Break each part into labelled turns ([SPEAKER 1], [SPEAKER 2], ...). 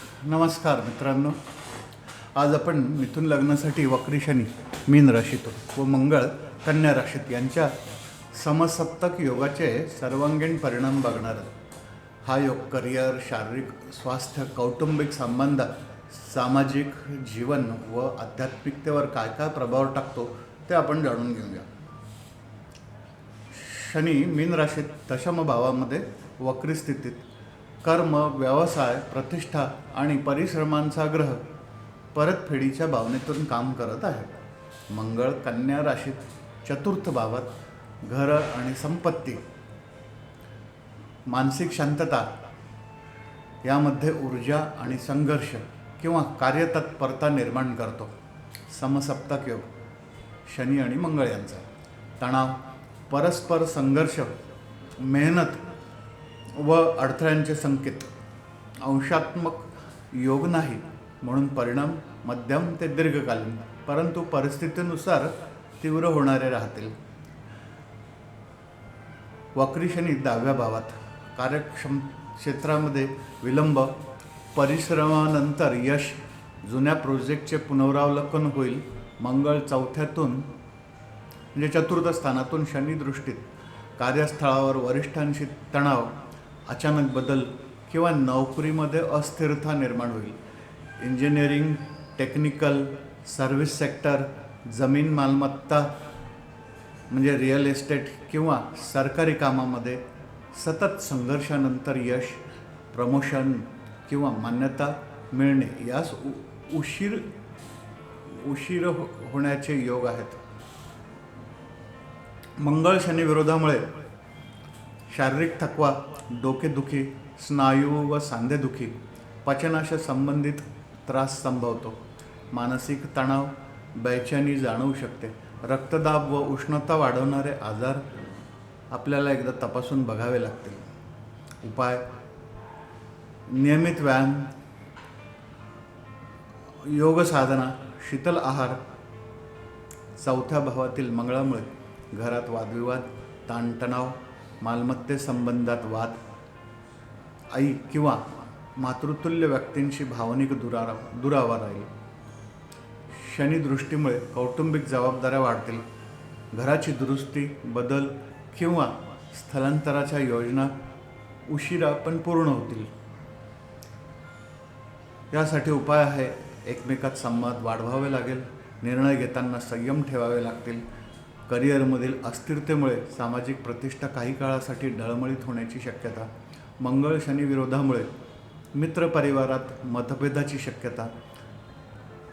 [SPEAKER 1] नमस्कार मित्रांनो आज आपण मिथून लग्नासाठी वक्री शनी मीन राशीत व मंगळ कन्या राशीत यांच्या समसप्तक योगाचे सर्वांगीण परिणाम बघणार आहोत. हा योग करिअर शारीरिक स्वास्थ्य कौटुंबिक संबंध सामाजिक जीवन व आध्यात्मिकतेवर काय काय प्रभाव टाकतो ते आपण जाणून घेऊया शनी मीन राशीत दशम भावामध्ये वक्री स्थितीत कर्म व्यवसाय प्रतिष्ठा आणि परिश्रमांचा ग्रह परतफेडीच्या भावनेतून काम करत आहे मंगळ कन्या राशीत चतुर्थ भावात घर आणि संपत्ती मानसिक शांतता यामध्ये ऊर्जा आणि संघर्ष किंवा कार्यतत्परता निर्माण करतो. समसप्तक योग शनी आणि मंगळ यांचा. तणाव परस्पर संघर्ष मेहनत व अडथळ्यांचे संकेत. अंशात्मक योग नाही म्हणून परिणाम मध्यम ते दीर्घकालीन परंतु परिस्थितीनुसार तीव्र होणारे राहतील. वक्रीशनी दहाव्या भावात कार्यक्षम क्षेत्रामध्ये विलंब परिश्रमानंतर यश जुन्या प्रोजेक्टचे पुनरावलोकन होईल मंगळ चौथ्यातून म्हणजे चतुर्थ स्थानातून शनी दृष्टीत कार्यस्थळावर वरिष्ठांशी तणाव अचानक बदल किंवा नोकरीमध्ये अस्थिरता निर्माण होईल. इंजिनिअरिंग टेक्निकल सर्व्हिस सेक्टर जमीन मालमत्ता म्हणजे रिअल इस्टेट किंवा सरकारी कामामध्ये सतत संघर्षानंतर यश प्रमोशन किंवा मान्यता मिळणे यास उ उशीर उशीर हो- होण्याचे योग आहेत. मंगळ शनी विरोधामुळे शारीरिक थकवा डोकेदुखी स्नायू व सांधेदुखी पचनाशी संबंधित त्रास संभवतो. मानसिक तणाव बेचैनी जाणवू शकते. रक्तदाब व उष्णता वाढवणारे आजार आपल्याला एकदा तपासून बघावे लागतील. उपाय. नियमित व्यायाम. योग साधना. शीतल आहार. चौथ्या भावातील मंगळामुळे घरात वादविवाद ताणतणाव मालमत्तेसंबंधात वाद आई किंवा मातृतुल्य व्यक्तींशी भावनिक दुरारा दुरावा राहील. शनिदृष्टीमुळे कौटुंबिक जबाबदाऱ्या वाढतील. घराची दुरुस्ती बदल किंवा स्थलांतराच्या योजना उशिरा पण पूर्ण होतील. यासाठी उपाय आहे एकमेकात संवाद वाढवावे लागेल. निर्णय घेताना संयम ठेवावे लागतील. करिअरमधील अस्थिरतेमुळे सामाजिक प्रतिष्ठा काही काळासाठी डळमळीत होण्याची शक्यता मंगळ शनी विरोधामुळे मित्रपरिवारात मतभेदाची शक्यता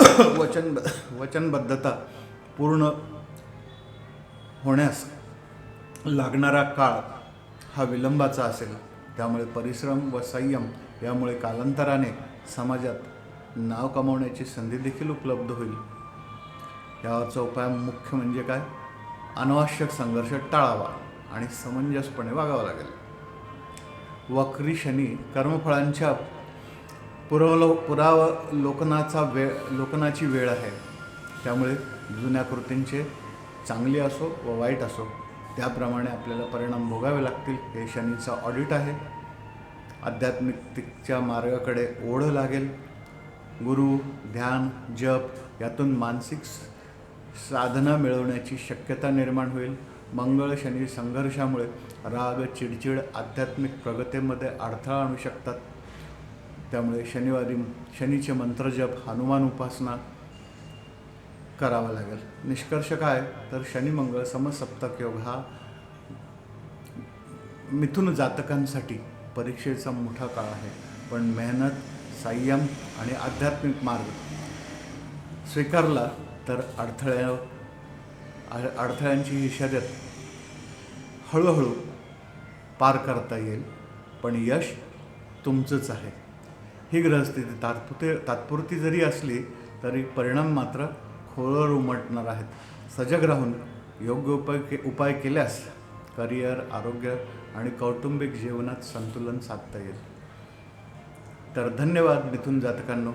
[SPEAKER 1] वचन वचनबद्धता पूर्ण होण्यास लागणारा काळ हा विलंबाचा असेल. त्यामुळे परिश्रम व संयम यामुळे कालांतराने समाजात नाव कमावण्याची संधी देखील उपलब्ध होईल. यावरचा उपाय मुख्य म्हणजे काय? अनावश्यक संघर्ष टाळावा आणि समंजसपणे वागावं लागेल. वक्री शनी कर्मफळांच्या पुरवलो पुरावलोकनाचा वेळ लोकनाची वेळ आहे. त्यामुळे जुन्या कृतींचे चांगली असो व वाईट असो त्याप्रमाणे आपल्याला परिणाम भोगावे लागतील हे शनीचा ऑडिट आहे. आध्यात्मिकतेच्या मार्गाकडे ओढ लागेल. गुरु ध्यान जप यातून मानसिक साधना मिळवण्याची शक्यता निर्माण होईल. मंगळ शनी संघर्षामुळे राग चिडचिड आध्यात्मिक प्रगतीमध्ये अडथळा आणू शकतात. त्यामुळे शनिवारी शनीचे मंत्रजप हनुमान उपासना करावा लागेल. निष्कर्ष काय? तर शनी मंगळ समसप्तक योग हा मिथुन जातकांसाठी परीक्षेचा मोठा काळ आहे. पण मेहनत संयम आणि आध्यात्मिक मार्ग स्वीकारला तर अडथळ्या अड- अडथळ्यांची ही शर्यत हळूहळू पार करता येईल. पण यश तुमचंच आहे. ही ग्रहस्थिती तात्पुते तात्पुरती जरी असली तरी परिणाम मात्र खोलवर उमटणार आहेत. सजग राहून योग्य उपाय के उपाय केल्यास करिअर आरोग्य आणि कौटुंबिक जीवनात संतुलन साधता येईल. तर धन्यवाद मिथून जातकांनो.